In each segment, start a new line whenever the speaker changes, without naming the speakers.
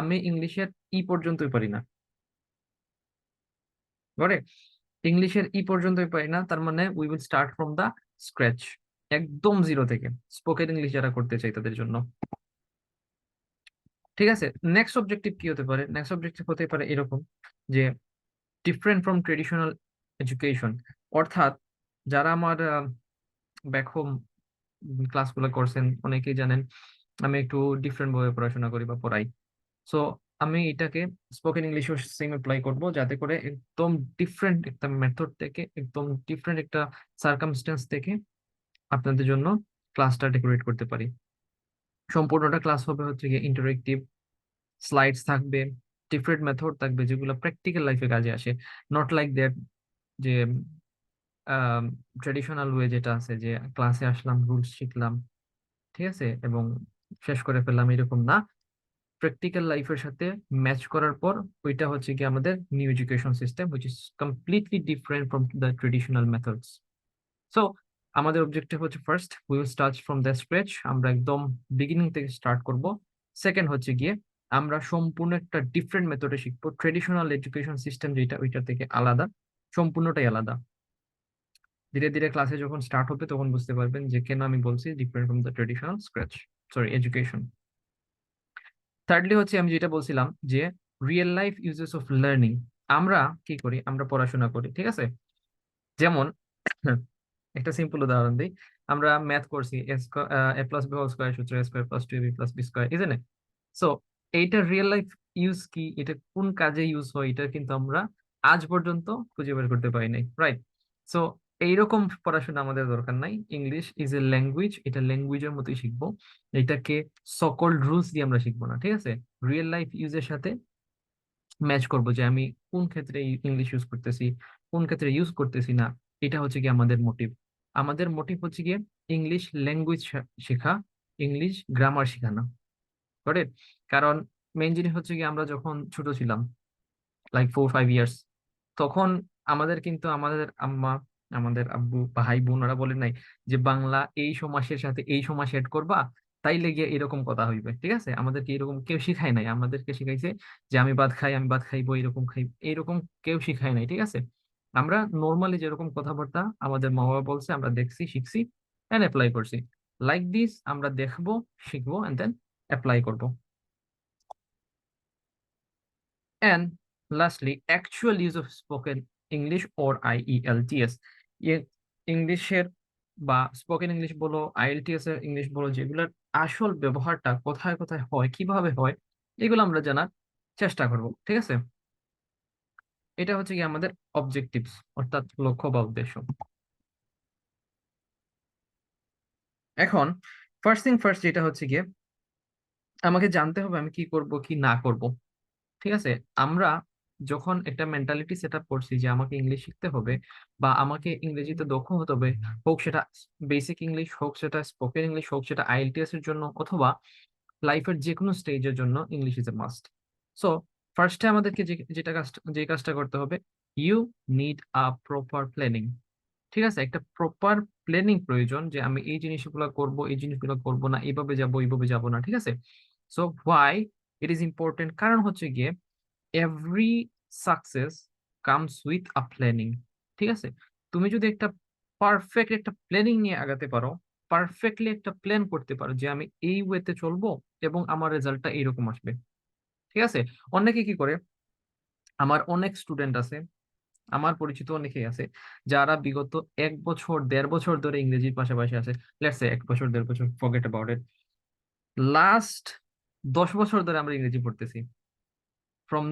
আমি ইংলিশের ই পর্যন্তই পারি না। করে ইংলিশের ই পর্যন্তই পারি না, তার মানে we will start from the scratch একদম জিরো থেকে। স্পোকেন ইংলিশ যারা করতে চাই তাদের জন্য। ঠিক আছে নেক্সট অবজেক্টিভ কি হতে পারে? নেক্সট অবজেক্টিভ হতে পারে এরকম যে ডিফারেন্ট ফ্রম ট্রেডিশনাল এডুকেশন অর্থাৎ যারা আমার ব্যাক হোম ক্লাসগুলো করছেন, অনেকেই জানেন, আমি একটু ডিফারেন্ট ভাবে পড়াশোনা করি বা পড়াই। সো আমি এটাকে স্পোকেন ইংলিশও সেম অ্যাপ্লাই করব, যাতে করে একদম ডিফারেন্ট একটা মেথড থেকে, একদম ডিফারেন্ট একটা সার্কামস্টেন্স থেকে আপনাদের জন্য ক্লাসটা ডেকোরেট করতে পারি। সম্পূর্ণটা ক্লাস হবে হচ্ছে গিয়ে ইন্টারেক্টিভ স্লাইডস থাকবে ডিফারেন্ট মেথড থাকবে, যেগুলো প্র্যাকটিক্যাল লাইফে কাজে আসে। নট লাইক দ্যাট যে ট্রেডিশনাল ওয়ে যেটা আছে যে ক্লাসে আসলাম রুলস শিখলাম, ঠিক আছে? এবং শেষ করে ফেললাম, এরকম না। প্র্যাকটিক্যাল লাইফের সাথে ম্যাচ করার পর, ওইটা হচ্ছে কি আমাদের new education system which is completely different from the traditional methods so আমাদের অবজেক্টিভ হচ্ছে first we will start from the scratch আমরা একদম বিগিনিং থেকে স্টার্ট করব। সেকেন্ড হচ্ছে গিয়ে, আমরা সম্পূর্ণ একটা ডিফারেন্ট মেথডে শিখব। ট্রেডিশনাল এডুকেশন সিস্টেম যেটা, ওইটা থেকে আলাদা, সম্পূর্ণটাই আলাদা। ধীরে ধীরে ক্লাসে যখন স্টার্ট হবে, তখন বুঝতে পারবেন যে কেন আমি বলছি different from the traditional scratch sorry education thirdly হচ্ছে আমি যেটা বলছিলাম যে real life uses of learning আমরা কি করি? আমরা পড়াশোনা করি, ঠিক আছে? যেমন একটা সিম্পল উদাহরণ দিই। আমরা ম্যাথ করছি A plus B whole square সূত্র A square plus two B plus B square isn't so এইটা রিয়েল লাইফ ইউজ কি? এটা কোন কাজে ইউজ হয়? এটা কিন্তু আমরা আজ পর্যন্ত খুঁজে বের করতে পারি নাই রাইট সো এইরকম পড়াশোনা আমাদের দরকার নাই। ইংলিশ ইজ এ ল্যাঙ্গুয়েজ এটা ল্যাঙ্গুয়েজের মতোই শিখব। এটাকে সকল রুলস দিয়ে আমরা শিখব না, ঠিক আছে? রিয়েল লাইফ ইউজের সাথে ম্যাচ করব যে আমি কোন ক্ষেত্রে ইংলিশ ইউজ করতেছি, কোন ক্ষেত্রে ইউজ করতেছি না, এটা হচ্ছে কি আমাদের মোটিভ আমাদের মোটিভ হচ্ছে গিয়ে ইংলিশ ল্যাঙ্গুয়েজ শেখা ইংলিশ গ্রামার শেখানো। করে কারণ মেইন জিনিস হচ্ছে কি আমরা যখন ছোট ছিলাম লাইক ফোর ফাইভ ইয়ার্স তখন আমাদের কিন্তু, আমাদের আম্মা আমাদের আব্বু ভাই বোন ওরা বলে নাই যে, বাংলা এই সমাসের সাথে এই সমাস এড করবা তাইলে গিয়ে এরকম কথা হইবে। ঠিক আছে? আমাদেরকে এরকম কেউ শিখায় নাই। আমাদেরকে শিখাইছে যে, আমি ভাত খাই, আমি ভাত খাইবো, এরকম খাই এরকম কেউ শিখায় নাই, ঠিক আছে? আমরা নর্মালি যেরকম কথাবার্তা আমাদের মা বাবা বলছে, আমরা দেখছি, শিখছি এন্ড অ্যাপ্লাই করছি। লাইক দিস আমরা দেখব, শিখব এন্ড দেন অ্যাপ্লাই করব। And lastly, actual use of spoken English or IELTS ইংলিশের বা স্পোকেন ইংলিশ বলো আইএলটিএস এর ইংলিশ বলো, যেগুলোর আসল ব্যবহারটা কোথায় কোথায় হয়, কীভাবে হয়, এগুলো আমরা জানার চেষ্টা করব, ঠিক আছে? এটা হচ্ছে কি আমাদের অবজেক্টিভস অর্থাৎ লক্ষ্য বা উদ্দেশ্য। এখন ফার্স্ট থিং ফার্স্ট যেটা হচ্ছে গিয়ে, আমাকে জানতে হবে আমি কি করব, কি না করব, ঠিক আছে? আমরা যখন একটা মেন্টালিটি সেট আপ করছি যে আমাকে ইংলিশ শিখতে হবে বা আমাকে ইংরেজিতে দক্ষ হতে হবে, হোক সেটা বেসিক ইংলিশ হোক সেটা স্পোকেন ইংলিশ হোক সেটা আইএলটিএস এর জন্য অথবা লাইফের যে কোনো স্টেজের জন্য English is a must so ফার্স্টে আমাদেরকে যেটা কাজটা, যে কাজটা করতে হবে you need a proper planning ঠিক আছে? একটা প্রপার প্ল্যানিং প্রয়োজন যে আমি এই জিনিসগুলো করব, এই জিনিসগুলো করব না, এইভাবে যাব এইভাবে যাব না, ঠিক আছে? So why it is important কারণ হচ্ছে গিয়ে every success comes with a planning ঠিক আছে? তুমি যদি একটা পারফেক্ট একটা প্ল্যানিং নিয়ে আগাতে পারো পারফেক্টলি একটা প্ল্যান করতে পারো যে আমি এই ওয়েতে চলবো এবং আমার রেজাল্টটা এইরকম আসবে, ঠিক আছে? অনেকে কি করে? আমার অনেক স্টুডেন্ট আছে, আমার পরিচিত অনেকেই আছে, যারা বিগত এক বছর, দেড় বছর ধরে ইংরেজির পাশাপাশি আছে লেটস এক বছর, দেড় বছর ফরগেট অ্যাবাউট ইট লাস্ট দশ বছর ধরে আমরা ইংরেজি পড়তেছি। From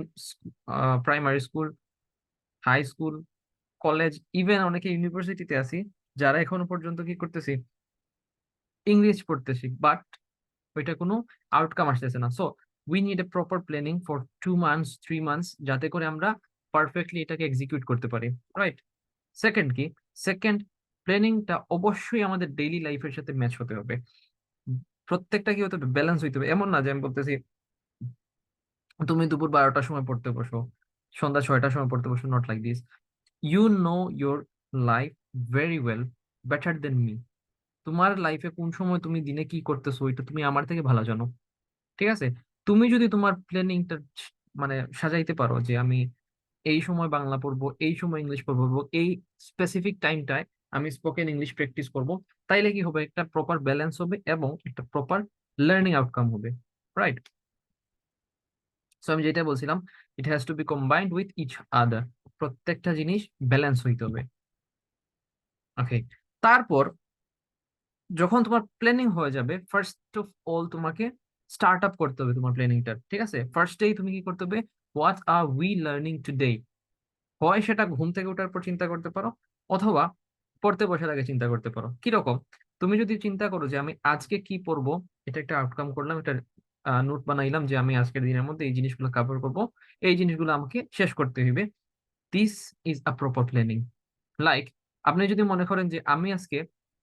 primary school high school college even অনেকে ইউনিভার্সিটিতে আছি, যারা এখনও পর্যন্ত কি করতেছি ইংলিশ পড়তেছি বাট ওইটা কোনো আউটকাম আসতেছে না। So we need a proper planning for two months three months যাতে করে আমরা পারফেক্টলি এটাকে এক্সিকিউট করতে পারি রাইট সেকেন্ড কি? সেকেন্ড প্ল্যানিংটা অবশ্যই আমাদের ডেইলি লাইফের সাথে ম্যাচ হতে হবে। প্রত্যেকটা কি হতে হবে? ব্যালেন্স হইতে হবে। এমন না যে আমি বলতেছি তুমি দুপুর বারোটার সময় পড়তে বসো, সন্ধ্যা ছয়টার সময় পড়তে বসো not like this you know your life very well better than me তোমার লাইফে কোন সময় তুমি দিনে কি করতেছো, ওইটা তুমি আমার থেকে ভালো জানো। ঠিক আছে? তুমি যদি তোমার প্ল্যানিংটা মানে সাজাইতে পারো যে আমি এই সময় বাংলা পড়ব, এই সময় ইংলিশ পড়ব এই স্পেসিফিক টাইমটায় আমি স্পোকেন ইংলিশ প্র্যাকটিস করব, তাইলে কি হবে? একটা প্রপার ব্যালেন্স হবে এবং একটা প্রপার লার্নিং আউটকাম হবে রাইট সো আমি যেটা বলছিলাম it has to be combined with each other প্রত্যেকটা জিনিস ব্যালেন্স হইতে হবে। ওকে তারপর যখন তোমার প্ল্যানিং হয়ে যাবে ফার্স্ট অফ অল তোমাকে স্টার্ট আপ করতে হবে তোমার প্ল্যানিংটা ঠিক আছে? ফার্স্ট ফার্স্টেই তুমি কি করতে হবে? What are we learning today হয় সেটা ঘুম থেকে ওঠার পর চিন্তা করতে পারো, অথবা পড়তে বসার আগে চিন্তা করতে পারো। কীরকম? তুমি যদি চিন্তা করো যে আমি আজকে কি পড়ব, এটা একটা আউটকাম করলাম, এটা নোট বানাইলাম যে আমি আজকের দিনের মধ্যে এই জিনিসগুলো কাভার করব। এই জিনিসগুলো আমাকে শেষ করতে হইবে। This is a proper planning like আপনি যদি মনে করেন যে আমি আজকে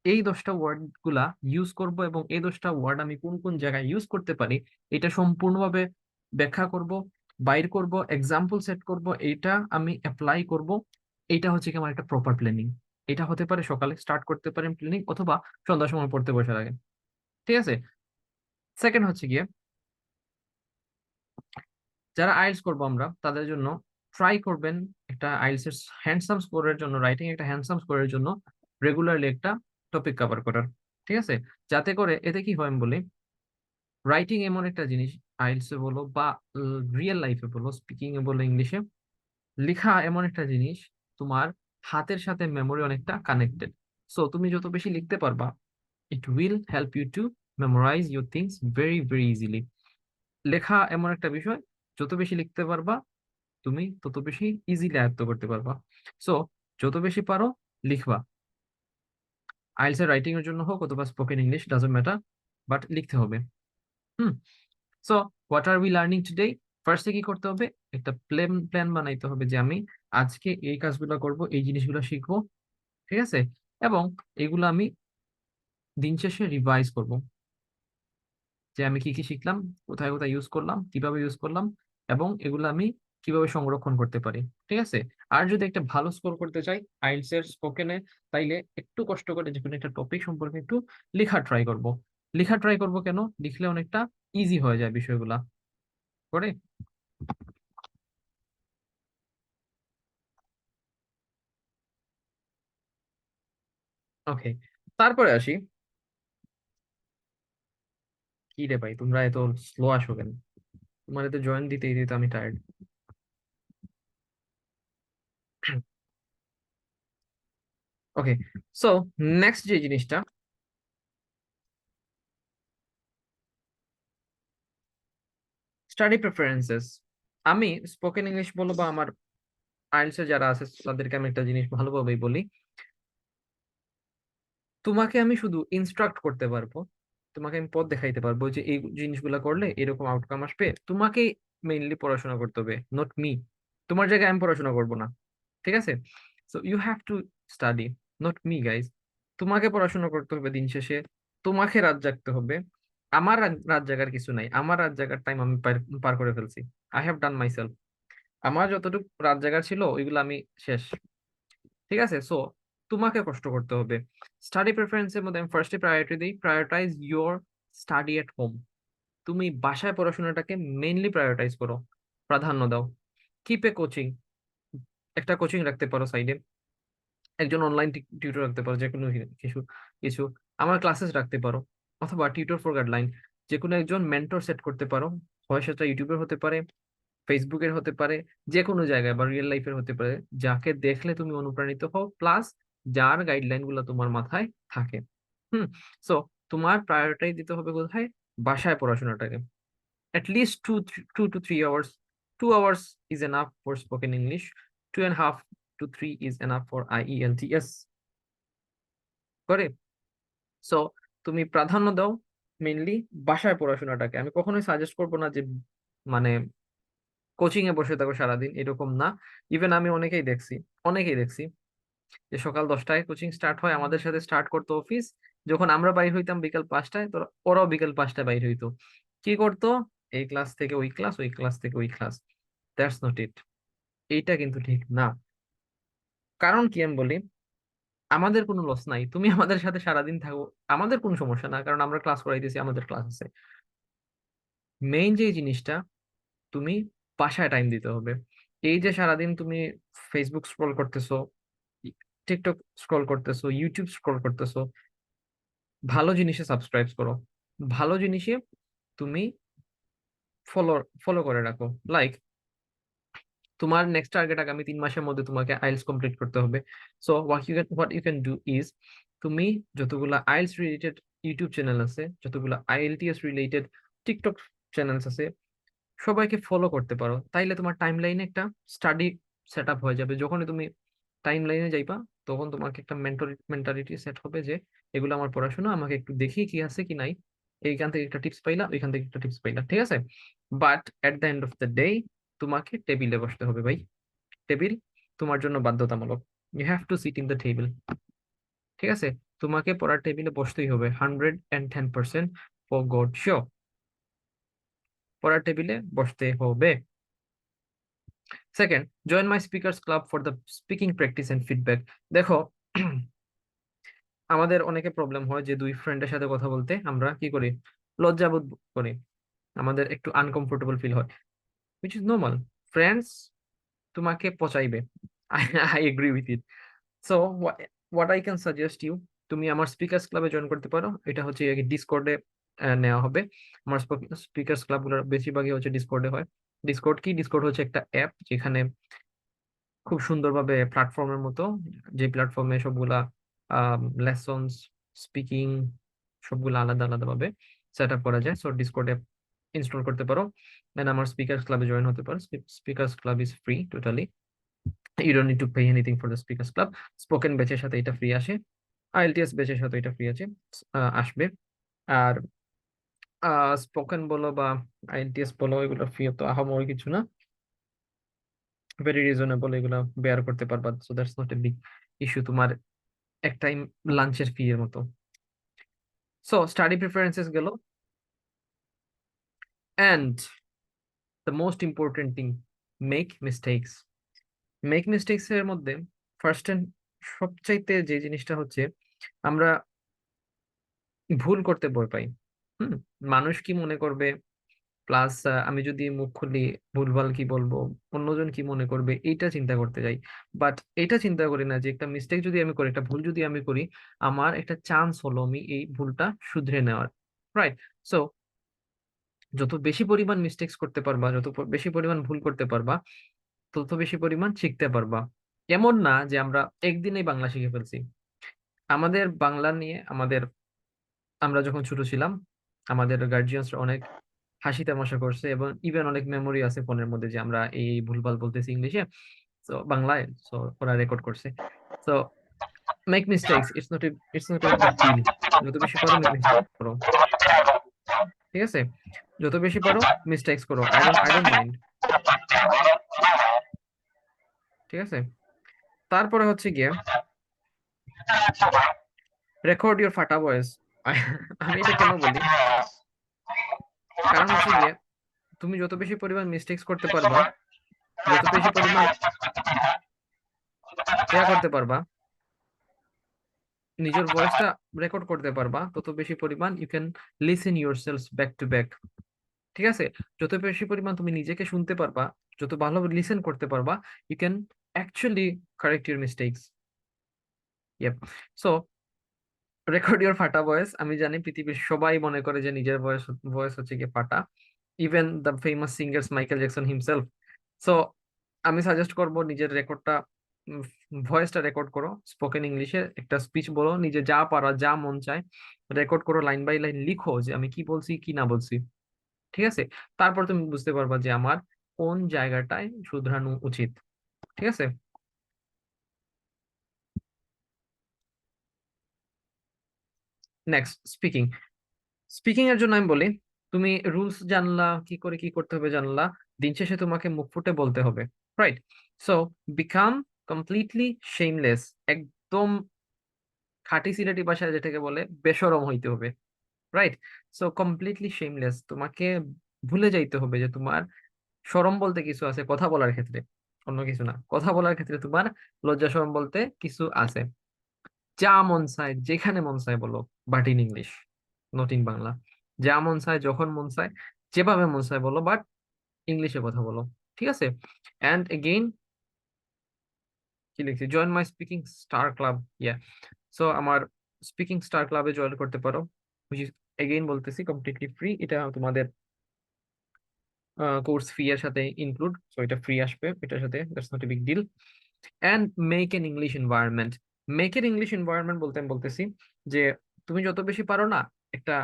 এই দশটা ওয়ার্ডগুলা ইউজ করব এবং এই দশটা ওয়ার্ড আমি কোন কোন জায়গায় ইউজ করতে পারি, এটা সম্পূর্ণভাবে ব্যাখ্যা করব, বাইর করব এক্সাম্পল সেট করব এটা আমি অ্যাপ্লাই করব এটা হচ্ছে কি আমার একটা প্রপার প্ল্যানিং এটা হতে পারে সকালে স্টার্ট করতে পারেন প্ল্যানিং অথবা সন্ধ্যার সময় পড়তে বসার আগে। ঠিক আছে? সেকেন্ড হচ্ছে গিয়ে যারা আইএলস করব আমরা, তাদের জন্য ট্রাই করবেন একটা আইএলস এর হ্যান্ডসাম স্কোরের জন্য রাইটিং একটা হ্যান্ডসাম স্কোরের জন্য রেগুলারলি একটা টপিক কভার করার, ঠিক আছে? যাতে করে এতে কি হয় আমি বলি রাইটিং এমন একটা জিনিস আইএলস বলো বা রিয়েল লাইফে বলো স্পিকিং এ বলো ইংলিশে লেখা এমন একটা জিনিস তোমার হাতের সাথে মেমোরি অনেকটা কানেক্টেড সো তুমি যত বেশি লিখতে পারবা it will help you to memorize your things very very easily লেখা এমন একটা বিষয় যত বেশি লিখতে পারবা, তুমি তত বেশি ইজিলি আয়ত্ত করতে পারবা। সো যত বেশি পারো, লিখবা। আইলস এর রাইটিং এর জন্য হোক অথবা spoken English doesn't matter but লিখতে হবে। হুম? So what are we learning today ফার্স্টে কি করতে হবে? একটা প্ল্যান প্ল্যান বানাইতে হবে যে আমি আজকে এই কাজগুলো করব, এই জিনিসগুলো শিখব, ঠিক আছে? এবং এগুলো আমি দিন শেষে রিভাইজ করব। যে আমি কি কি শিখলাম, কোথায় কোথায় ইউজ করলাম, কীভাবে ইউজ করলাম এবং এগুলো আমি কীভাবে সংরক্ষণ করতে পারি, ঠিক আছে? আর যদি একটা ভালো স্কোর করতে চাই আইএলটিএস এর স্পোকেনে, তাইলে একটু কষ্ট করে যে একটা টপিক সম্পর্কে একটু লেখা ট্রাই করব। লেখা ট্রাই করব কেন? লিখলে অনেকটা ইজি হয়ে যায় বিষয়গুলা। করে? ওকে তারপরে আসি। কি রে ভাই, তোমরা এত স্লো আসো কেন? তোমার এত জয়েন দিতেই দিতে আমি টায়ার্ড ওকে সো নেক্সট যে জিনিসটা স্টাডি প্রেফারেন্সেস আমি স্পোকেন ইংলিশ বলো বা আমার আইএলটিএস যারা আছে, তাদেরকে আমি একটা জিনিস ভালোভাবেই বলি। তোমাকে আমি শুধু ইনস্ট্রাক্ট করতে পারব। তোমাকে আমি পথ দেখাইতে পারব যে এই জিনিসগুলো করলে এরকম আউটকাম আসবে। তোমাকে মেইনলি পড়াশোনা করতে হবে নট মি তোমার জায়গায় আমি পড়াশোনা করব না, ঠিক আছে? So you have to study not me guys তোমাকে পড়াশোনা করতে হবে দিন শেষে, তোমাকে রাত জাগতে হবে। আমার রাত জাগার কিছু নাই, আমার রাত জাগার টাইম আমি পার করে ফেলছি। আই হ্যাভ ডান মাইসেলফ আমার যতটুকু রাত জাগার ছিল, ওইগুলো আমি শেষ, ঠিক আছে? সো তোমাকে কষ্ট করতে হবে। স্টাডি প্রেফারেন্সের মধ্যে আমি ফার্স্টে প্রায়োরিটি দিই। Prioritize your study at home তুমি বাসায় পড়াশোনাটাকে মেইনলি প্রায়োরিটাইজ করো। প্রাধান্য দাও। কিপ এ কোচিং একটা কোচিং রাখতে পারো সাইডে একজন অনলাইন টিউটর রাখতে পারো যে কোনো কিছু কিছু। আমার ক্লাসেস রাখতে পারো। অথবা টিউটর ফর গাইডলাইন যে কোনো একজন মেন্টর সেট করতে পারো। হয় সেটা ইউটিউবের হতে পারে ফেসবুকের হতে পারে যে কোনো জায়গায় বা রিয়েল লাইফের হতে পারে। যাকে দেখলে তুমি অনুপ্রাণিত হও। প্লাস যার গাইডলাইনগুলো তোমার মাথায় থাকে। হুম সো তোমার প্রায়োরিটাই দিতে হবে কোথায় বাসায় পড়াশোনাটাকে। At least two two two three hours two hours is enough for spoken English two and half two three is enough for IELTS করে সো তুমি প্রাধান্য দাও মেনলি বাসায় পড়াশোনাটাকে। আমি কখনোই সাজেস্ট করব না যে মানে কোচিং এ বসে থাকো সারাদিন, এরকম না। ইভেন আমি অনেকেই দেখছি অনেকেই দেখছি যে সকাল দশটায় কোচিং স্টার্ট হয়, আমাদের সাথে স্টার্ট করতো অফিস যখন আমরা বাইর হইতাম বিকাল পাঁচটায়, তো ওরাও বিকাল পাঁচটায় বাইর হইতো। কি করতো? এই ক্লাস থেকে ওই ক্লাস ওই ক্লাস থেকে ওই ক্লাস দ্যাটস নট ইট এইটা কিন্তু ঠিক না। কারণ কি আমি বলি? আমাদের কোনো লস নাই। তুমি আমাদের সাথে সারাদিন থাকো। আমাদের কোনো সমস্যা না, কারণ আমরা ক্লাস করাইতেছি আমাদের ক্লাস আছে। মেইন যে জিনিসটা, তুমি বাসায় টাইম দিতে হবে। এই যে সারাদিন তুমি ফেসবুক স্ক্রল করতেছো টিকটক স্ক্রল করতেছো ইউটিউব স্ক্রল করতেছো, ভালো জিনিসে সাবস্ক্রাইব করো। ভালো জিনিসে তুমি ফলো ফলো করে রাখো। লাইক তোমার নেক্সট টার্গেট আগামী তিন মাসের মধ্যে তোমাকে আইলস কমপ্লিট করতে হবে। So what you can what you can do is তুমি যতগুলো আইলস রিলেটেড ইউটিউব চ্যানেল আছে, যতগুলো আইএলটিএস রিলেটেড টিকটক চ্যানেলস আছে, সবাইকে ফলো করতে পারো। তাইলে তোমার টাইম লাইনে একটা স্টাডি সেট আপ হয়ে যাবে। যখনই তুমি টাইম লাইনে যাইবা, তখন তোমাকে একটা মেন্টালিটি সেট হবে যে, এগুলো আমার পড়াশোনা, আমাকে একটু দেখি কি আছে, কি নাই। এইখান থেকে একটা টিপস পাইলা, ওইখান থেকে একটা টিপস পাইলা, ঠিক আছে? But at the end of the day তোমাকে টেবিলে বসতে হবে ভাই। টেবিল তোমার জন্য বাধ্যতামূলক। You have to sit in the table ঠিক আছে? তোমাকে পড়ার টেবিলে বসতেই হবে hundred and ten percent for God show পড়ার টেবিলে বসতে হবে। Second join my speakers club for the speaking practice and feedback দেখো, আমাদের অনেকে প্রবলেম হয় যে দুই ফ্রেন্ডের সাথে কথা বলতে আমরা কি করি? লজ্জাবোধ করি। আমাদের একটু আনকমফোর্টেবল ফিল হয়। উইচ ইজ নর্মাল ফ্রেন্ডস তোমাকে পচাইবে। I agree with it so what I can suggest you তুমি আমার স্পিকার্স ক্লাবে জয়েন করতে পারো। এটা হচ্ছে ডিসকর্ডে নেওয়া হবে। আমার স্পিকার্স ক্লাবগুলোর বেশিরভাগই হচ্ছে ডিসকর্ডে হয়। ডিসকর্ড কি? ডিসকর্ড হচ্ছে একটা অ্যাপ যেখানে খুব সুন্দরভাবে প্ল্যাটফর্মের মতো, যে প্ল্যাটফর্মে সবগুলা লেসনস স্পিকিং সবগুলো আলাদা আলাদা ভাবে সেট আপ করা যায়। সো ডিসকর্ড অ্যাপ ইনস্টল করতে পারো। দেন আমার স্পিকার্স ক্লাবে জয়েন হতে পারো। Speakers club is free totally you don't need to pay anything for the speakers club spoken ব্যাচের সাথে এটা ফ্রি আসে। আইএলটিএস ব্যাচের সাথে এটা ফ্রি আছে। আসবে। আর স্পোকেন বলো বা আইএলটিএস বলো, এগুলো ফ্রি তো, আহামরি কিছু না। ভেরি রিজনেবল এগুলো বেয়ার করতে পারবা so that's not a big issue তোমার এক টাইম লাঞ্চের ফি এর মতো। সো স্টাডি প্রিফারেন্সেস গেল। And the most important thing make mistakes make mistakes এর মধ্যে ফার্স্ট অ্যান্ড সবচাইতে যে জিনিসটা হচ্ছে, আমরা ভুল করতে ভয় পাই। হুম, মানুষ কি মনে করবে? প্লাস আমি যদি মুখ খুলি, ভুলভাল কি বলব? অন্যজন কি মনে করবে? এইটা চিন্তা করতে যাই বাট এটা চিন্তা করি না যে একটা মিস্টেক যদি আমি করি, একটা ভুল যদি আমি করি, আমার একটা চান্স হলো আমি এই ভুলটা শুধরে নেওয়ার রাইট সো যত বেশি পরিমাণ মিস্টেক্স করতে পারবা, যত বেশি পরিমাণ ভুল করতে পারবা, তত বেশি পরিমাণ শিখতে পারবা। এমন না যে আমরা একদিনেই বাংলা শিখে ফেলছি। আমাদের বাংলা নিয়ে আমাদের, আমরা যখন ছোট ছিলাম আমাদের গার্জিয়ানসরা অনেক হাসি তামাশা করছে এবং ইভেন অনেক মেমোরি আছে ফোনের মধ্যে যে আমরা এই ভুলভাল বলতেছি ইংলিশে। তো বাংলায় সো ওরা রেকর্ড করছে। So make mistakes it's not it's not যত বেশি পারো করো। ঠিক আছে? যত বেশি পারো মিস্টেকস করো। I don't I don't mind ঠিক আছে? তারপরে হচ্ছে গিয়ে রেকর্ড ইউর ফাটা ভয়েস আমি এটা কেন বলি? কারণ হচ্ছে গিয়ে তুমি যত বেশি পরিমাণ মিস্টেকস করতে পারবা, যত বেশি পরিমাণ ইয়া করতে পারবা, নিজের ভয়েসটা রেকর্ড করতে পারবা, তত বেশি পরিমাণ you can listen yourselves back to back ঠিক আছে? যত বেশি পরিমাণ তুমি নিজেকে শুনতে পারবা, যত ভালো লিসেন করতে পারবা you can actually correct your mistakes yep so record your ফাটা ভয়েস আমি জানি পৃথিবীর সবাই মনে করে যে নিজের ভয়েস ভয়েস হচ্ছে গিয়ে ফাটা even the famous singers Michael Jackson himself so আমি সাজেস্ট করব নিজের রেকর্ডটা ভয়েসটা রেকর্ড করো স্পোকেন ইংলিশে একটা স্পিচ বলো, নিজে যা পারা, যা মন চায় রেকর্ড করো লাইন বাই লাইন লিখো যে আমি কি বলছি, কি না বলছি। ঠিক আছে? তারপর তুমি বুঝতে পারবা যে আমার কোন জায়গাটায় শুধরানো উচিত। ঠিক আছে? নেক্সট স্পিকিং স্পিকিং এর জন্য আমি বলি, তুমি রুলস জানলা, কি করে কি করতে হবে জানলা, দিন শেষে তোমাকে মুখ ফুটে বলতে হবে right so become completely shameless একদম খাঁটি সিলেটি ভাষায় যেটাকে বলে, বেসরম হইতে হবে রাইট সো কমপ্লিটলি শেমলেস তোমাকে ভুলে যাইতে হবে যে তোমার সরম বলতে কিছু আছে কথা বলার ক্ষেত্রে, অন্য কিছু না, কথা বলার ক্ষেত্রে তোমার লজ্জা সরম বলতে কিছু আছে। যা মন চায়, যেখানে মন চায় বলো but in English not in Bangla. যা মন চায়, যখন মন চায়, যেভাবে মন চায় বলো বাট ইংলিশে কথা বলো, ঠিক আছে? অ্যান্ড এগেইন কি লিখছি? Join my speaking star club yeah so আমার স্পিকিং স্টার ক্লাবে জয়েন করতে পারো। এগেইন বলতেছি কমপ্লিটলি ফ্রি এটা তোমাদের কোর্স ফি এর সাথে ইনক্লুড সো এটা ফ্রি আসবে, এটার সাথে that's not a big deal and make an English environment make an English environment বলতে আমি বলতেছি যে তুমি যত বেশি পারো না, একটা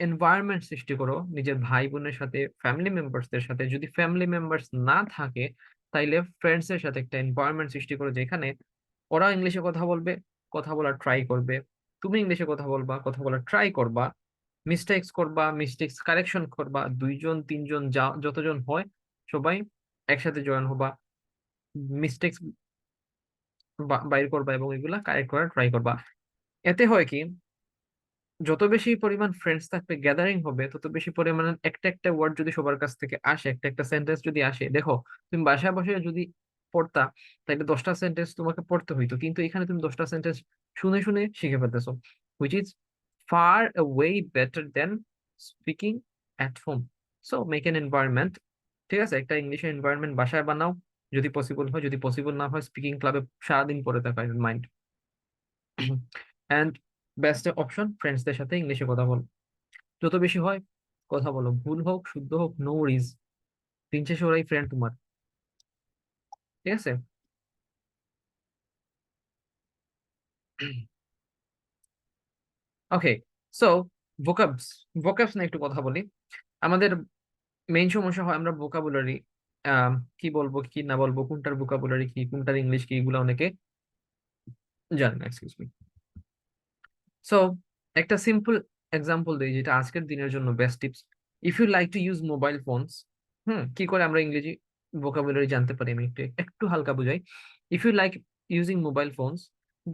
এনভায়রনমেন্ট সৃষ্টি করো, নিজের ভাই বোনের সাথে ফ্যামিলি মেম্বার্সদের সাথে। যদি ফ্যামিলি মেম্বার্স না থাকে, তাইলে ফ্রেন্ডস এর সাথে একটা এনভায়রনমেন্ট সৃষ্টি করো যেখানে ওরা ইংলিশে কথা বলবে, কথা বলার ট্রাই করবে। তুমি ইংলিশে কথা বলবা, কথা বলার ট্রাই করবা মিস্টেক্স করবা মিস্টেক্স কারেকশন করবা। দুইজন, তিনজন, যা, যতজন হয়, সবাই একসাথে জয়েন হবা। মিস্টেক্স বাইর করবা এবং এগুলা কারেক্ট করার ট্রাই করবা। এতে হয় কি যত বেশি পরিমাণ ফ্রেন্ডস থাকবে গ্যাদারিং হবে, তত বেশি পরিমাণে একটা একটা ওয়ার্ড যদি সবার কাছ থেকে আসে, একটা একটা সেন্টেন্স যদি আসে, দেখো, তুমি বাসায় বসে যদি পড়তা তাহলে দশটা সেন্টেন্স তোমাকে পড়তে হইতো, কিন্তু এখানে তুমি দশটা সেন্টেন্স শুনে শুনে শিখে ফেলতেছো which is far way better than speaking at home so make an environment ঠিক আছে? একটা ইংলিশ এনভায়রনমেন্ট বাসায় বানাও, যদি পসিবল হয়, যদি পসিবল না হয় স্পিকিং ক্লাবে সারাদিন পড়ে থাকা মাইন্ড অ্যান্ড বেস্ট অপশন ফ্রেন্ডসদের সাথে ইংলিশে কথা বলো। যত বেশি হয়, কথা বলো। ভুল হোক, শুদ্ধ হোক নো রিজ দিন শেষে ওরাই ফ্রেন্ড তোমার। ঠিক আছে? ওকে সো ভোকাবস ভোকাবস নিয়ে একটু কথা বলি। আমাদের মেইন সমস্যা হয় আমরা ভোকাবুলারি কি বলব, কি না বলব, কোনটার ভোকাবুলারি কি, কোনটার ইংলিশ কি, এগুলো অনেকে জানে না এক্সকিউজ মি সো একটা সিম্পল এক্সাম্পল দিই, যেটা আজকের দিনের জন্য best tips if you like to use mobile phones hmm, কি করে আমরা ইংরেজি ভোকাবুলারি জানতে পারি? আমি একটু একটু হালকা বুঝাই। If you like using mobile phones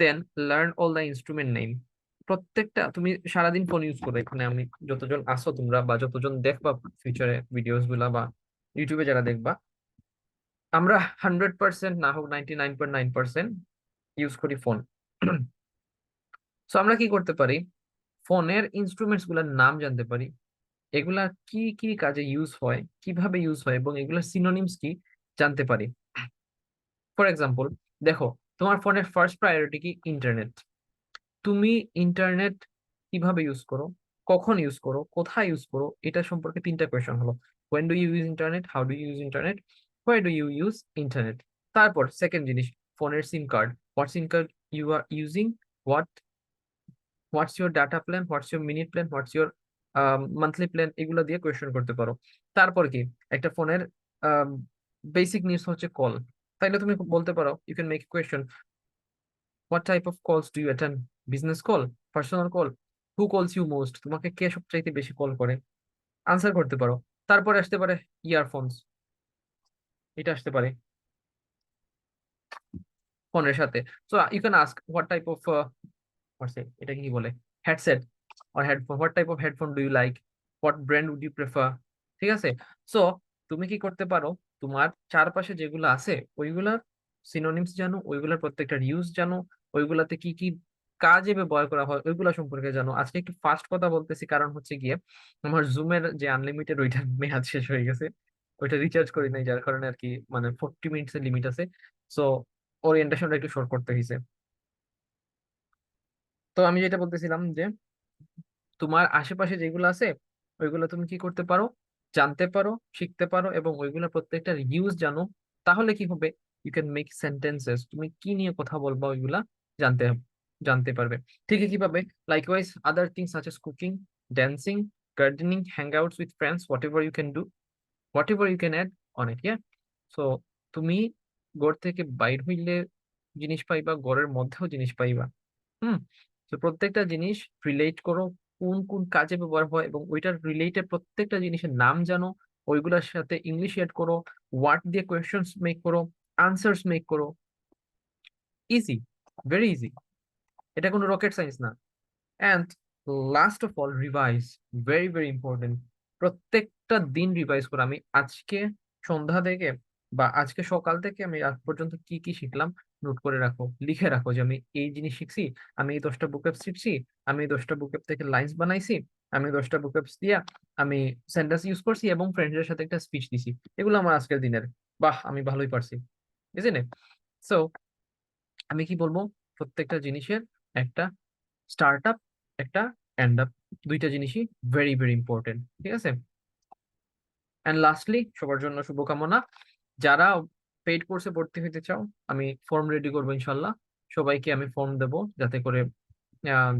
then learn all the instrument name প্রত্যেকটা, তুমি সারাদিন ফোন ইউজ করো। এখানে আমি যতজন আসো তোমরা, বা যতজন দেখবা ফিউচারে ভিডিওসগুলা, বা ইউটিউবে যারা দেখবা, আমরা হান্ড্রেড পার্সেন্ট না হোক ninety nine point nine percent use করি ফোন সো আমরা কি করতে পারি? ফোনের ইনস্ট্রুমেন্টসগুলার নাম জানতে পারি। এগুলা কি কি কাজে ইউজ হয়? কীভাবে ইউজ হয়? এবং এগুলার সিনোনিমস কি জানতে পারি? ফর এক্সাম্পল দেখো, তোমার ফোনের ফার্স্ট প্রায়োরিটি কি? ইন্টারনেট তুমি ইন্টারনেট কীভাবে ইউজ করো? কখন ইউজ করো? কোথায় ইউজ করো? এটা সম্পর্কে তিনটা কোয়েশন হলো। When do you use internet how do use internet why do you use internet তারপর সেকেন্ড জিনিস, ফোনের sim card what sim card you are using what what's your data plan what's your minute plan what's your monthly plan এগুলো দিয়ে question করতে পারো। তারপর কি? একটা ফোনের বেসিক নিডস হচ্ছে কল তাইলে তুমি বলতে পারো you can make question what type of calls do you attend business call personal call who calls you most তোমাকে কে সবচাইতে বেশি কল করে? আনসার করতে পারো। তারপরে আসতে পারে ইয়ারফোনস এটা আসতে পারে ফোনের সাথে। So you can ask what type of এটা কি বলে? Headset or headphone what type of headphone do you like? What brand would you prefer? ঠিক আছে? সো তুমি কি করতে পারো? তোমার চারপাশে যেগুলো আছে, ওইগুলার সিনোনিমস জানো, ওইগুলার প্রত্যেকটা ইউজ জানো, ওইগুলাতে কি কি কাজে ব্যবহার করা হয়, ওইগুলা সম্পর্কে জানো। আজকে একটু ফাস্ট কথা বলতেছি, কারণ হচ্ছে গিয়ে আমার জুমের যে আনলিমিটেড ওইটার মেয়াদ শেষ হয়ে গেছে। ওইটা রিচার্জ করি নাই, যার কারণে আর কি মানে ফোরটি মিনিটস এর লিমিট আছে। সো ওরিয়েন্টেশনটা একটু শর্ট করতে হয়েছে তো আমি যেটা বলতেছিলাম যে, তোমার আশেপাশে যেগুলো আছে, ওইগুলো তুমি কি করতে পারো? জানতে পারো, শিখতে পারো এবং ওইগুলো প্রত্যেকটার ইউজ জানো, তাহলে কি হবে? ইউ ক্যান মেক সেন্টেন্সেস তুমি কি নিয়ে কথা বলবা ওইগুলা জানতে জানতে পারবে। ঠিক কীভাবে? Likewise other things such as cooking dancing gardening hangouts with friends what you can do what you can add on it yeah so তুমি ঘর থেকে বাইর হইলে জিনিস পাইবা, ঘরের মধ্যেও জিনিস পাইবা, হুম? তো প্রত্যেকটা জিনিস রিলেট করো, কোন কোন কাজে ব্যবহার হয় এবং ওইটার রিলেটেড প্রত্যেকটা জিনিসের নাম জানো, ওইগুলোর সাথে ইংলিশ এড করো ওয়ার্ড দিয়ে কোয়েশ্চেন্স মেক করো আনসার্স মেক করো। ইজি ভেরি ইজি এটা কোনো রকেট সায়েন্স না। And last of all revise very very important প্রত্যেকটা দিন রিভাইজ করো। আমি আজকে সন্ধ্যা থেকে বা আজকে সকাল থেকে আমি আজ পর্যন্ত কি কি শিখলাম নোট করে রাখো, লিখে রাখো যে আমি এই জিনিস শিখছি, আমি এই দশটা বুক অ্যাপ শিখছি, আমি এই দশটা বুক অ্যাপ থেকে লাইন্স বানাইছি, আমি দশটা বুকআপস দিয়া আমি সেন্টেন্স ইউজ করছি এবং ফ্রেন্ডের সাথে একটা স্পিচ দিছি। এগুলো আমার আজকের দিনের। বাহ, আমি ভালোই পারছি। বুঝলি সো আমি কি বলব? প্রত্যেকটা জিনিসের একটা স্টার্ট আপ একটা এন্ড আপ দুইটা জিনিসই ভেরি ভেরি ইম্পর্টেন্ট ঠিক আছে? অ্যান্ড লাস্টলি সবার জন্য শুভকামনা। যারা পেইড কোর্সে ভর্তি হতে চাও, আমি ফর্ম রেডি করব ইনশাল্লাহ। সবাইকে আমি ফর্ম দেবো যাতে করে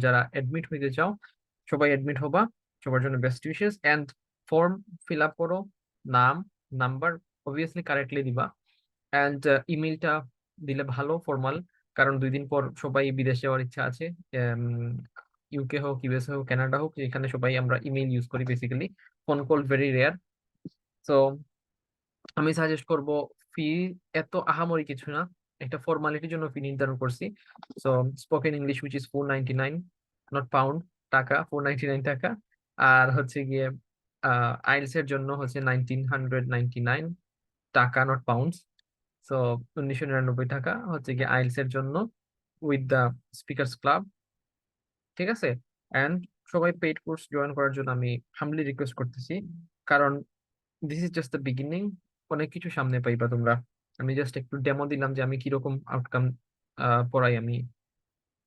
যারা অ্যাডমিট হইতে চাও, সবাই অ্যাডমিট হবা। সবার জন্য best wishes and form fill up করো, নাম নাম্বার অবভিয়াসলি কারেক্টলি দিবা। অ্যান্ড ইমেলটা দিলে ভালো ফর্মাল কারণ দুই দিন পর সবাই বিদেশ যাওয়ার ইচ্ছা আছে। ইউকে হোক ইউএস হোক কানাডা হোক এখানে সবাই আমরা ইমেল ইউজ করি basically phone call very rare so আমি সাজেস্ট করব ফি এত আহামরি কিছু না। একটা ফর্মালিটির জন্য ফি নির্ধারণ করছি। So spoken English which is four nine not pound টাকা ফোর নাইন টাকা। আর হচ্ছে গিয়ে আইএলস এর জন্য হচ্ছে নাইনটিন হান্ড্রেড নাইন টাকা নট পাউন্ডস সো উনিশশো নিরানব্বই টাকা হচ্ছে গিয়ে আইএলস এর জন্য উইথ দ্য স্পিকার্স ক্লাব ঠিক আছে? অ্যান্ড সবাই পেইড কোর্স জয়েন করার জন্য আমি হামলি রিকোয়েস্ট করতেছি। কারণ this is just the beginning অনেক কিছু সামনে পাইবা তোমরা। আমি জাস্ট একটু ডেমো দিলাম যে আমি কীরকম আউটকাম পড়াই আমি।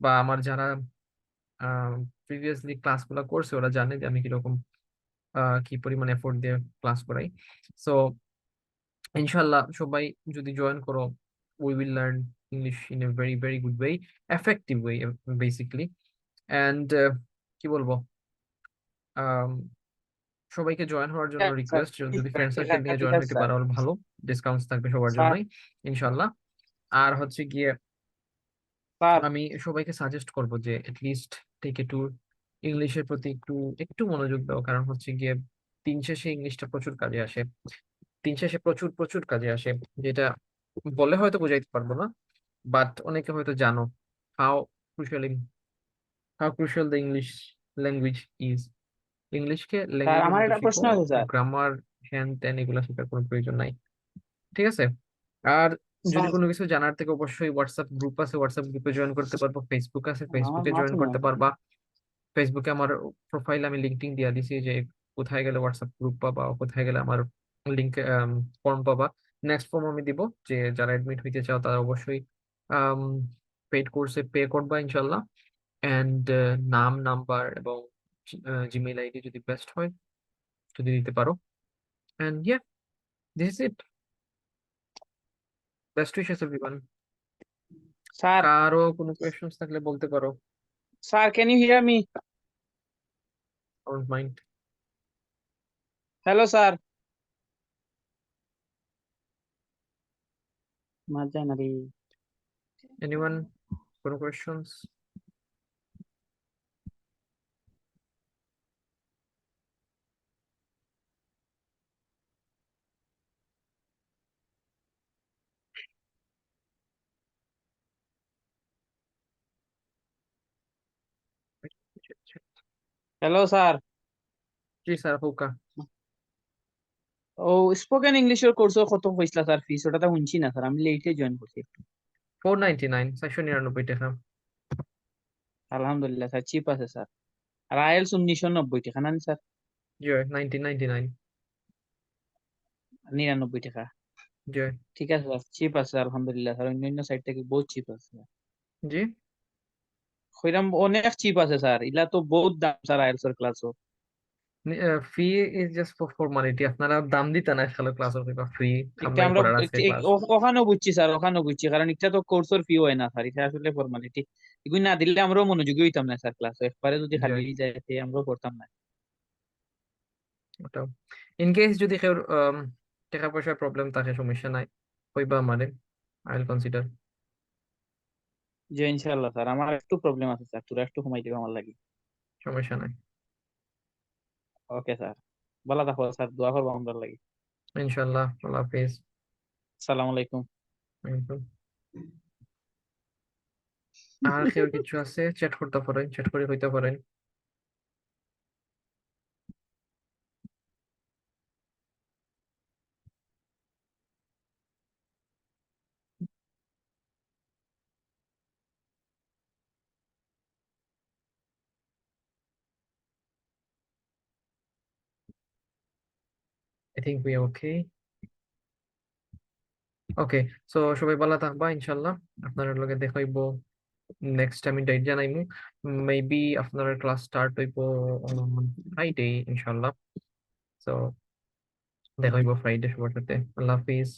বা আমার যারা প্রিভিয়াসলি ক্লাসগুলো করছে ওরা জানে যে আমি কীরকম কি পরিমাণ এফোর্ট দিয়ে ক্লাস করাই। সো ইনশাল্লাহ সবাই যদি জয়েন করো we will learn English in a very very good way effective way basically and কি বলব? সবাইকে জয়েন হওয়ার জন্য
হ্যাঁ,
রিকোয়েস্ট যদি ফ্রেন্ড সার্কেল
হ্যাঁ,
নিয়ে জয়েন হতে পারো ভালো ডিসকাউন্টস থাকবে সবার জন্যই ইনশাল্লাহ আর হচ্ছে গিয়ে আমি সবাইকে সাজেস্ট করব যে এট লিস্ট থেকে একটু ইংলিশের প্রতি একটু একটু মনোযোগ দাও কারণ হচ্ছে গিয়ে তিন শেষে ইংলিশটা প্রচুর কাজে আসে। তিন শেষে প্রচুর প্রচুর কাজে আসে যেটা বলে হয়তো বোঝাইতে পারব না বাট অনেকে হয়তো জানো how crucial how crucial the English language is ইংলিশকে
sir আমার একটা প্রশ্ন আছে স্যার
গ্রামার হ্যান ত্যান এগুলো শেখার কোনো প্রয়োজন নাই। ঠিক আছে? আর যদি কোনো কিছু জানার থেকে অবশ্যই হোয়াটসঅ্যাপ গ্রুপ আছে হোয়াটসঅ্যাপ গ্রুপে জয়েন করতে পারব ফেসবুক আছে ফেসবুকে জয়েন করতে। পারবা। ফেসবুকে আমার প্রোফাইল আমি লিঙ্কডিন দিয়ে দিছি যে কোথায় গেলে হোয়াটসঅ্যাপ গ্রুপ পাবা কোথায় গেলে আমার লিঙ্ক ফর্ম পাবা। নেক্সট ফর্ম আমি দিব যে যারা অ্যাডমিট হইতে চাও তারা অবশ্যই পেইড কোর্সে পে করবা ইনশাল্লাহ অ্যান্ড নাম নাম্বার এবং জিমেইল আইডি যদি বেস্ট হয় যদি দিতে পারো। And yeah this is it best wishes everyone
sir
কারও কোনো কোয়েশ্চেন্স থাকলে বলতে পারো।
Sir can you hear me
don't mind
hello sir মজা না রে
এনিওয়ান কোনো কোয়েশ্চেন্স
হ্যালো স্যার
জি স্যার হোকা
ও স্পোকেন ইংলিশের কোর্সও কত পয়সা স্যার ফিস ওটা তো শুনছি না স্যার আমি লেটে জয়েন করছি
ফোর নাইনটি নাইন চারশো নিরানব্বই টাকা
আলহামদুলিল্লাহ স্যার চিপ আছে স্যার আর আইএলস উনিশশো নব্বই টাকা না স্যার
জি নাইনটিন নাইনটি নাইন
নিরানব্বই টাকা
জি
ঠিক আছে স্যার চিপ আছে আলহামদুলিল্লাহ স্যার অন্যান্য সাইড থেকে বহুত চিপ আছে
জি
কইরাম অনেক চিপ আছে স্যার ইলা তো বহুত দাম স্যার ক্লাসও
fee is just for formality আপনারা দাম দিতে না খালো ফ্রি
আমরা ওখানেও বুঝছি স্যার ওখানেও বুঝছি কারণ এটা তো কোর্সের ফি হয় না স্যার এটা আসলে ফর্মালিটি এগুলো না দিলে আমরাও মনোযোগী হইতাম না স্যার ক্লাসে একবারে যদি খালি যায় তে আমরাও করতাম না।
ওটাও। ইন কেস যদি কেউ টাকা পয়সার প্রবলেম থাকে সমস্যা নাই কইবা আমারে আই উইল কনসিডার
যে ইনশাআল্লাহ স্যার আমার একটু প্রবলেম আছে স্যার তোরা একটু ঘুমাই দিবে আমার লাগি।
সমস্যা নাই।
ওকে স্যার ভালো থাকো স্যার দোয়া করব আমার লাগি।
ইনশাআল্লাহ আল্লাহ হাফেজ।
আসসালামু আলাইকুম।
আর কেউ কিছু আছে? চ্যাট করতে পারেন চ্যাট করে হইতে পারেন। I think we are okay. Okay so সবাই ভালো থাকবা ইনশাল্লাহ আপনার লগে দেখা নেক্সট টাইম ডেট জানাইমু। মেবি আপনার ক্লাস স্টার্ট হইব ফ্রাইডে ইনশাল্লাহ সো দেখা হইব ফ্রাইডে সবার সাথে। আল্লাহ হাফিজ।